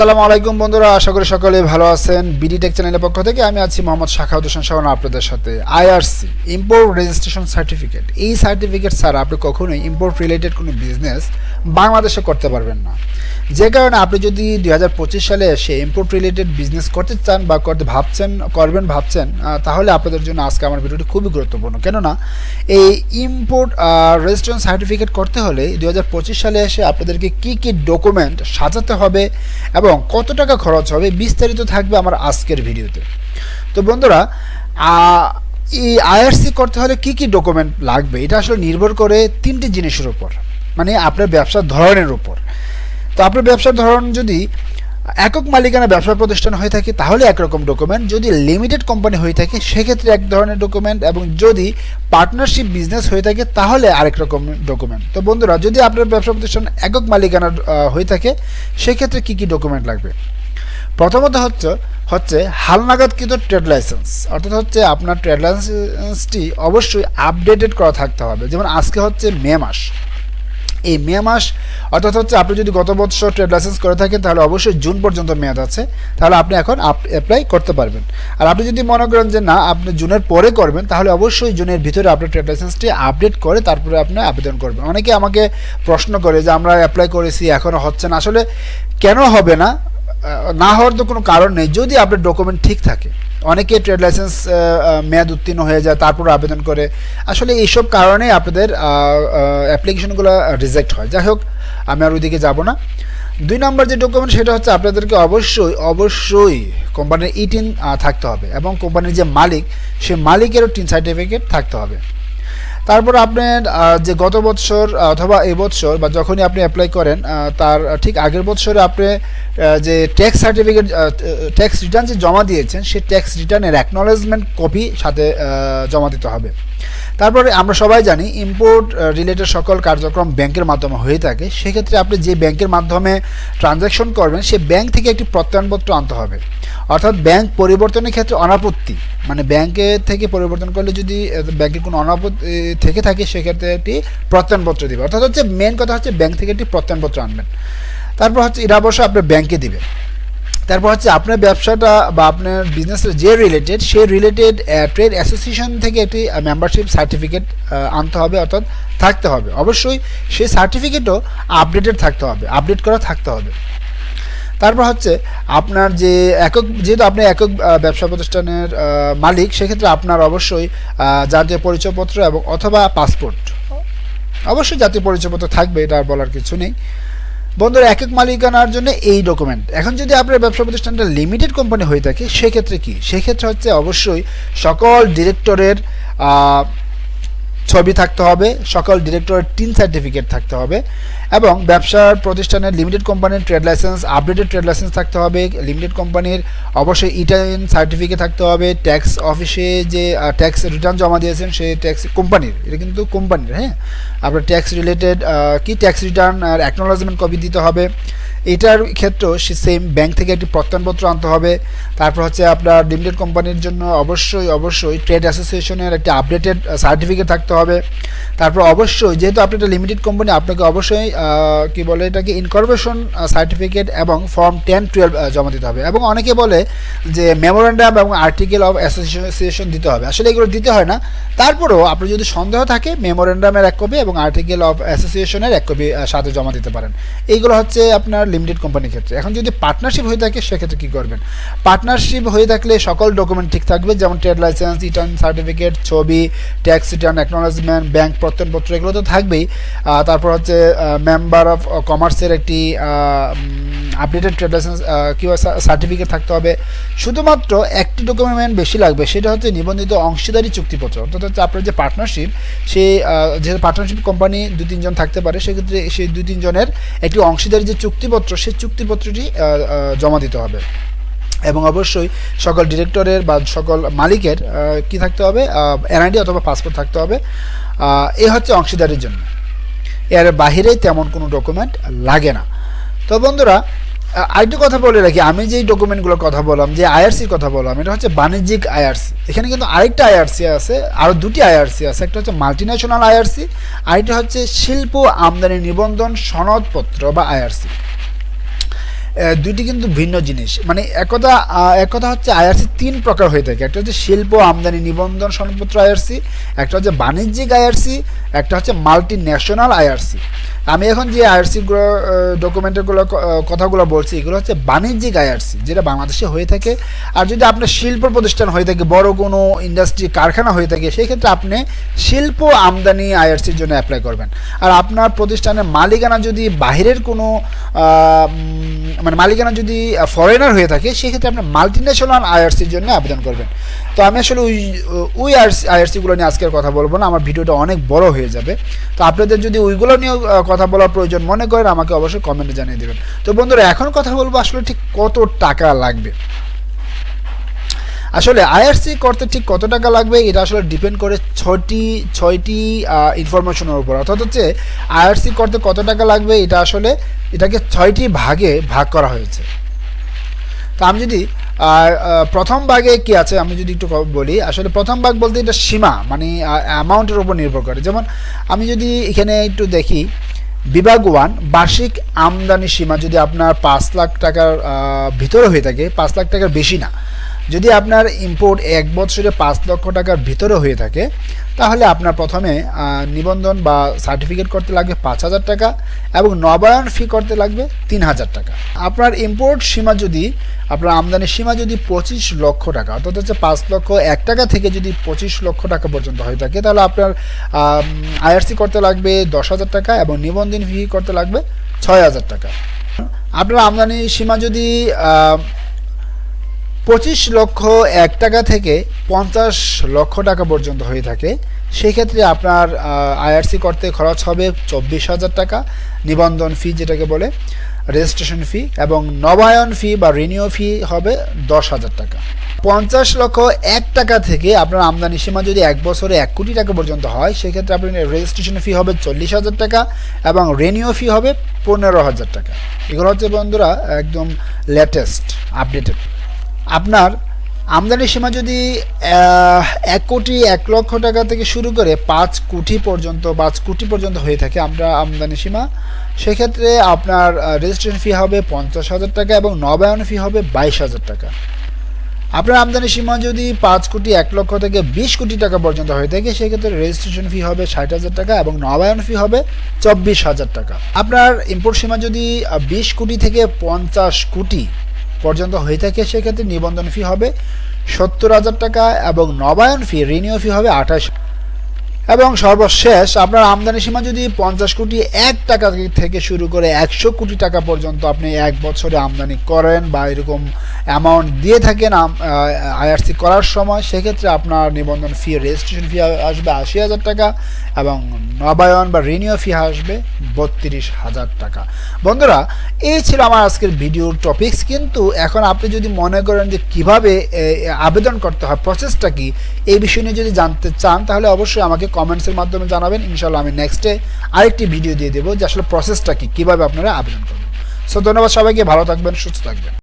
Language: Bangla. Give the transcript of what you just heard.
আসসালামু আলাইকুম বন্ধুরা, আশা করি সকলে ভালো আছেন। বিডি টেক চ্যানেলের পক্ষ থেকে আমি আছি মোহাম্মদ শাখাউদ হোসেন শাহন আপনাদের সাথে আইআরসি ইম্পোর্ট রেজিস্ট্রেশন সার্টিফিকেট এই সার্টিফিকেট ছাড়া আপনি কখনোই ইম্পোর্ট রিলেটেড কোনো বিজনেস বাংলাদেশে করতে পারবেন না। যে কারণে আপনি যদি দুই হাজার পঁচিশ সালে এসে ইম্পোর্ট রিলেটেড বিজনেস করতে চান বা করতে ভাবছেন, করবেন, ভাবছেন তাহলে আপনাদের জন্য আজকে আমার ভিডিওটি খুবই গুরুত্বপূর্ণ। কেননা এই ইম্পোর্ট রেজিস্ট্রেশন সার্টিফিকেট করতে হলে দুই হাজার পঁচিশ সালে এসে আপনাদেরকে কী কী ডকুমেন্ট সাজাতে হবে এবং কত টাকা খরচ হবে বিস্তারিত থাকবে আমার আজকের ভিডিওতে। তো বন্ধুরা এই আইআরসি করতে হলে কি কি ডকুমেন্ট লাগবে? এটা আসলে নির্ভর করে তিনটি জিনিসের উপর মানে আপনার ব্যবসার ধরনের উপর। তো আপনার ব্যবসার ধরন যদি একক মালিকানা ব্যবসা প্রতিষ্ঠান হয়ে থাকে, তাহলে একরকম ডকুমেন্ট যদি লিমিটেড কোম্পানি হয়ে থাকে, সেক্ষেত্রে এক ধরনের ডকুমেন্ট এবং যদি পার্টনারশিপ বিজনেস হয়ে থাকে, তাহলে আরেক রকম ডকুমেন্ট তো বন্ধুরা, যদি আপনার ব্যবসা প্রতিষ্ঠান একক মালিকানা হয়ে থাকে, সেক্ষেত্রে কী কী ডকুমেন্ট লাগবে? প্রথমত হচ্ছে হচ্ছে হালনাগাদকৃত ট্রেড লাইসেন্স অর্থাৎ হচ্ছে আপনার ট্রেড লাইসেন্সটি অবশ্যই আপডেটেড করা থাকতে হবে। যেমন আজকে হচ্ছে মে মাস। এই মে মাস, অর্থাৎ হচ্ছে আপনি যদি গত বছর ট্রেড লাইসেন্স করে থাকেন, তাহলে অবশ্যই জুন পর্যন্ত মেয়াদ আছে, তাহলে আপনি এখন অ্যাপ্লাই করতে পারবেন। আর আপনি যদি মনে করেন যে না, আপনি জুনের পরে করবেন, তাহলে অবশ্যই জুনের ভিতরে আপনার ট্রেড লাইসেন্সটি আপডেট করে তারপরে আপনি আবেদন করবেন। অনেকে আমাকে প্রশ্ন করে যে, আমরা অ্যাপ্লাই করেছি এখনও হচ্ছে না। আসলে কেন হবে না? না হওয়ার তো কোনো কারণ নেই। যদি আপনার ডকুমেন্ট ঠিক থাকে অনেকে ট্রেড লাইসেন্স মেয়াদ উত্তীর্ণ হয়ে যায়, তারপর আবেদন করে। আসলে এইসব কারণে আপনাদের অ্যাপ্লিকেশনগুলো রিজেক্ট হয়। যাই হোক, আমি আর ওইদিকে যাব না। দুই নম্বর যে ডকুমেন্ট সেটা হচ্ছে আপনাদেরকে অবশ্যই অবশ্যই কোম্পানির ইটিন থাকতে হবে এবং কোম্পানির যে মালিক, সে মালিকেরও টিন সার্টিফিকেট থাকতে হবে। তারপর আপনার যে গত বছর, অথবা এই বছর, বা যখনই আপনি অ্যাপ্লাই করেন তার ঠিক আগের বছরে আপনি যে ট্যাক্স সার্টিফিকেট ট্যাক্স রিটার্ন যে জমা দিয়েছেন, সেই ট্যাক্স রিটার্নের অ্যাকনোলেজমেন্ট কপি সাথে জমা দিতে হবে। তারপরে আমরা সবাই জানি ইম্পোর্ট রিলেটেড সকল কার্যক্রম ব্যাংকের মাধ্যমে হয়ে থাকে। সেক্ষেত্রে আপনি যে ব্যাংকের মাধ্যমে ট্রানজ্যাকশন করবেন, সে ব্যাংক থেকে একটি প্রত্যয়নপত্র আনতে হবে। অর্থাৎ ব্যাংক পরিবর্তনের ক্ষেত্রে অনাপত্তি। মানে ব্যাংকে থেকে পরিবর্তন করলে যদি ব্যাংকের কোনো অনাপত্তি থেকে থাকে, সেক্ষেত্রে একটি প্রত্যয়নপত্র দেবে। অর্থাৎ হচ্ছে মেন কথা হচ্ছে ব্যাংক থেকে একটি প্রত্যয়নপত্র আনবেন। তারপর হচ্ছে এটা অবশ্য আপনার ব্যাংকে দিবে। তারপর হচ্ছে আপনার ব্যবসাটা বা আপনার বিজনেসের যে রিলেটেড সেই রিলেটেড ট্রেড অ্যাসোসিয়েশন থেকে একটি মেম্বারশিপ সার্টিফিকেট আনতে হবে, অর্থাৎ থাকতে হবে। অবশ্যই সেই সার্টিফিকেটও আপডেটেড থাকতে হবে আপডেট করা থাকতে হবে। তারপর হচ্ছে আপনার যে একক, যেহেতু আপনি একক ব্যবসা প্রতিষ্ঠানের মালিক, সেক্ষেত্রে আপনার অবশ্যই জাতীয় পরিচয়পত্র এবং অথবা পাসপোর্ট। অবশ্যই জাতীয় পরিচয়পত্র থাকবে, এটা আর বলার কিছু নেই। বন্ধুরা, একক মালিকানার জন্য এই ডকুমেন্ট এখন যদি আপনার ব্যবসা প্রতিষ্ঠানটা লিমিটেড কোম্পানি হয়ে থাকে, সেক্ষেত্রে কি? সেক্ষেত্রে হচ্ছে অবশ্যই সকল ডিরেক্টরের ছবি থাকতে হবে, সকল ডিরেক্টরের টিন সার্টিফিকেট থাকতে হবে, এবং ব্যবসার প্রতিষ্ঠানের লিমিটেড কোম্পানির trade license updated trade license থাকতে হবে লিমিটেড কোম্পানির অবশ্যই ইটালিয়ান সার্টিফিকেট থাকতে হবে ট্যাক্স অফিসে যে ট্যাক্স রিটার্ন জমা দিয়েছেন সেই ট্যাক্স কোম্পানির এটা কিন্তু কোম্পানির হ্যাঁ? আপনার ট্যাক্স রিলেটেড কি ট্যাক্স রিটার্ন আর অ্যাকনোলজমেন্ট কপি দিতে হবে এটার ক্ষেত্রেও সে সেম ব্যাংক থেকে একটি প্রত্যয়নপত্র আনতে হবে। তারপর হচ্ছে আপনার লিমিটেড কোম্পানির জন্য অবশ্যই অবশ্যই ট্রেড অ্যাসোসিয়েশনের একটি আপডেটেড সার্টিফিকেট থাকতে হবে। তারপর অবশ্যই, যেহেতু আপনি একটা লিমিটেড কোম্পানি আপনাকে অবশ্যই কি বলে এটাকে ইনকর্পোরেশন সার্টিফিকেট এবং ফর্ম টেন টুয়েলভ জমা দিতে হবে। এবং অনেকে বলে যে মেমোরেন্ডাম এবং আর্টিকেল অফ অ্যাসোসিয়েশন দিতে হবে। আসলে এগুলো দিতে হয় না। তারপরেও আপনার যদি সন্দেহ থাকে মেমোরেন্ডামের এক কপি এবং আর্টিকেল অফ অ্যাসোসিয়েশনের এক কপি সাথে জমা দিতে পারেন। এইগুলো হচ্ছে আপনার লিমিটেড কোম্পানির ক্ষেত্রে। এখন যদি পার্টনারশিপ হয়ে থাকে, সেক্ষেত্রে কী করবেন? পার্টনারশিপ হয়ে থাকলে সকল ডকুমেন্ট ঠিক থাকবে, যেমন ট্রেড লাইসেন্স রিটার্ন সার্টিফিকেট ছবি ট্যাক্স রিটার্ন অ্যাকনোলজমেন্ট ব্যাংক প্রত্যয়নপত্র, এগুলো তো থাকবেই। তারপর হচ্ছে মেম্বার অফ কমার্সের একটি আপডেটেড ট্রেড লাইসেন্স কিংবা সার্টিফিকেট থাকতে হবে। শুধুমাত্র একটি ডকুমেন্ট বেশি লাগবে, সেটা হচ্ছে নিবন্ধিত অংশীদারি চুক্তিপত্র। অর্থাৎ হচ্ছে আপনার যে পার্টনারশিপ সে যেহেতু পার্টনারশিপ কোম্পানি দু তিনজন থাকতে পারে, সেক্ষেত্রে সেই দুই তিনজনের একটি অংশীদারি যে চুক্তিপত্র সেই চুক্তিপত্রটি জমা দিতে হবে। এবং অবশ্যই সকল ডিরেক্টরের বা সকল মালিকের কি থাকতে হবে? এনআইডি অথবা পাসপোর্ট থাকতে হবে। এ হচ্ছে অংশীদারির জন্য। এর বাহিরে তেমন কোনো ডকুমেন্ট লাগে না। তো বন্ধুরা আরেকটু কথা বলে রাখি। আমি যেই ডকুমেন্টগুলোর কথা বললাম, যে আইআরসির কথা বললাম, এটা হচ্ছে বাণিজ্যিক আইআরসি এখানে কিন্তু আরেকটা আইআরসি আছে আরও দুটি আইআরসি আছে। একটা হচ্ছে মাল্টিন্যাশনাল আইআরসি আরেকটা হচ্ছে শিল্প আমদানি নিবন্ধন সনদপত্র বা আইআরসি দুইটি কিন্তু ভিন্ন জিনিস। মানে একথা একথা হচ্ছে আইআরসি তিন প্রকার হয়ে থাকে। একটা হচ্ছে শিল্প আমদানি নিবন্ধন সনদপত্র আইআরসি, একটা হচ্ছে বাণিজ্যিক আইআরসি, একটা হচ্ছে মাল্টি ন্যাশনাল আইআরসি। আমি এখন যে আইআরসিগুলো ডকুমেন্টেরগুলো কথাগুলো বলছি, এগুলো হচ্ছে বাণিজ্যিক আইআরসি যেটা বাংলাদেশে হয়ে থাকে। আর যদি আপনার শিল্প প্রতিষ্ঠান হয়ে থাকে, বড় কোনো ইন্ডাস্ট্রি কারখানা হয়ে থাকে, সেই ক্ষেত্রে আপনি শিল্প আমদানি আইআরসির জন্য অ্যাপ্লাই করবেন। আর আপনার প্রতিষ্ঠানের মালিকানা যদি বাহিরের কোনো মানে মালিকানা যদি ফরেনার হয়ে থাকে সেক্ষেত্রে আপনি মাল্টি ন্যাশনাল আইআরসির জন্য আবেদন করবেন। তো আমি আসলে ওই ওই আইআরসিগুলো নিয়ে আজকের কথা বলব না, আমার ভিডিওটা অনেক বড় হয়ে যাবে। তো আপনাদের যদি ওইগুলো নিয়েও কথা বলার প্রয়োজন মনে করেন, আমাকে অবশ্যই কমেন্টে জানিয়ে দেবেন। তো বন্ধুরা, এখন কথা বলব আসলে ঠিক কত টাকা লাগবে? আসলে আইআরসি করতে ঠিক কত টাকা লাগবে, এটা আসলে ডিপেন্ড করে ছয়টি ছয়টি ইনফরমেশনের উপর। অর্থাৎ হচ্ছে আইআরসি করতে কত টাকা লাগবে, এটা আসলে, এটাকে ছয়টি ভাগে ভাগ করা হয়েছে। তো আমি যদি আর প্রথম ভাগে কি আছে? আমি যদি একটু বলি, আসলে প্রথম ভাগ বলতে এটা সীমা মানে অ্যামাউন্টের উপর নির্ভর করে। যেমন, আমি যদি এখানে একটু দেখি, বিভাগ ওয়ান বার্ষিক আমদানি সীমা যদি আপনার পাঁচ লাখ টাকার ভিতরে হয়ে থাকে, পাঁচ লাখ টাকার বেশি না। যদি আপনার ইম্পোর্ট এক বছরে পাঁচ লক্ষ টাকার ভিতরে হয়ে থাকে, তাহলে আপনার প্রথমে নিবন্ধন বা সার্টিফিকেট করতে লাগবে পাঁচ হাজার টাকা এবং নবায়ন ফি করতে লাগবে তিন হাজার টাকা। আপনার ইম্পোর্ট সীমা যদি, আপনার আমদানির সীমা যদি পঁচিশ লক্ষ টাকা, অর্থাৎ হচ্ছে পাঁচ লক্ষ এক টাকা থেকে যদি পঁচিশ লক্ষ টাকা পর্যন্ত হয়ে থাকে, তাহলে আপনার আইআরসি করতে লাগবে দশ হাজার টাকা এবং নিবন্ধন ফি করতে লাগবে ছয় হাজার টাকা। আপনার আমদানি সীমা যদি পঁচিশ লক্ষ এক টাকা থেকে পঞ্চাশ লক্ষ টাকা পর্যন্ত হয়ে থাকে। সেক্ষেত্রে আপনার আইআরসি করতে খরচ হবে চব্বিশ হাজার টাকা, নিবন্ধন ফি যেটাকে বলে রেজিস্ট্রেশন ফি এবং নবায়ন ফি বা রিনিউ ফি হবে দশ হাজার টাকা। পঞ্চাশ লক্ষ এক টাকা থেকে আপনার আমদানি সীমা যদি এক বছরে এক কোটি টাকা পর্যন্ত হয়, সেক্ষেত্রে আপনার রেজিস্ট্রেশন ফি হবে চল্লিশ হাজার টাকা এবং রেনিউ ফি হবে পনেরো হাজার টাকা। এগুলো হচ্ছে বন্ধুরা একদম লেটেস্ট আপডেটেড আপনার আমদানি সীমা যদি এক কোটি এক লক্ষ টাকা থেকে শুরু করে পাঁচ কোটি পর্যন্ত, পাঁচ কোটি পর্যন্ত হয়ে থাকে আমরা আমদানি সীমা, সেক্ষেত্রে আপনার রেজিস্ট্রেশন ফি হবে পঞ্চাশ হাজার টাকা এবং নবায়ন ফি হবে বাইশ হাজার টাকা। আপনার আমদানি সীমা যদি পাঁচ কোটি এক লক্ষ থেকে বিশ কোটি টাকা পর্যন্ত হয়ে থাকে, সেক্ষেত্রে রেজিস্ট্রেশন ফি হবে ষাট হাজার টাকা এবং নবায়ন ফি হবে চব্বিশ হাজার টাকা। আপনার ইম্পোর্ট সীমা যদি বিশ কোটি থেকে পঞ্চাশ কোটি পর্যন্ত হয়ে থাকে, সেক্ষেত্রে নিবন্ধন ফি হবে সত্তর হাজার টাকা এবং নবায়ন ফি রিনিউ ফি হবে আঠাশ এবং সর্বশেষ, আপনার আমদানি সীমা যদি পঞ্চাশ কোটি, এক টাকা থেকে শুরু করে একশো কোটি টাকা পর্যন্ত আপনি এক বছরে আমদানি করেন বা এরকম অ্যামাউন্ট দিয়ে থাকেন আইআরসি করার সময়, সেক্ষেত্রে আপনার নিবন্ধন ফি রেজিস্ট্রেশন ফি আসবে আশি হাজার টাকা এবং নবায়ন বা রিনিউ ফি আসবে বত্রিশ হাজার টাকা। বন্ধুরা, এই ছিল আমার আজকের ভিডিওর টপিকস কিন্তু এখন আপনি যদি মনে করেন যে কীভাবে আবেদন করতে হয় প্রসেসটা কি, এই বিষয় নিয়ে যদি জানতে চান, তাহলে অবশ্যই আমাকে কমেন্টসের মাধ্যমে জানাবেন। ইনশাল্লাহ আমি নেক্সটে আরেকটি ভিডিও দিয়ে দেবো যে আসলে প্রসেসটা কী, কীভাবে আপনারা আবেদন করবেন। সো ধন্যবাদ সবাইকে, ভালো থাকবেন, সুস্থ থাকবেন।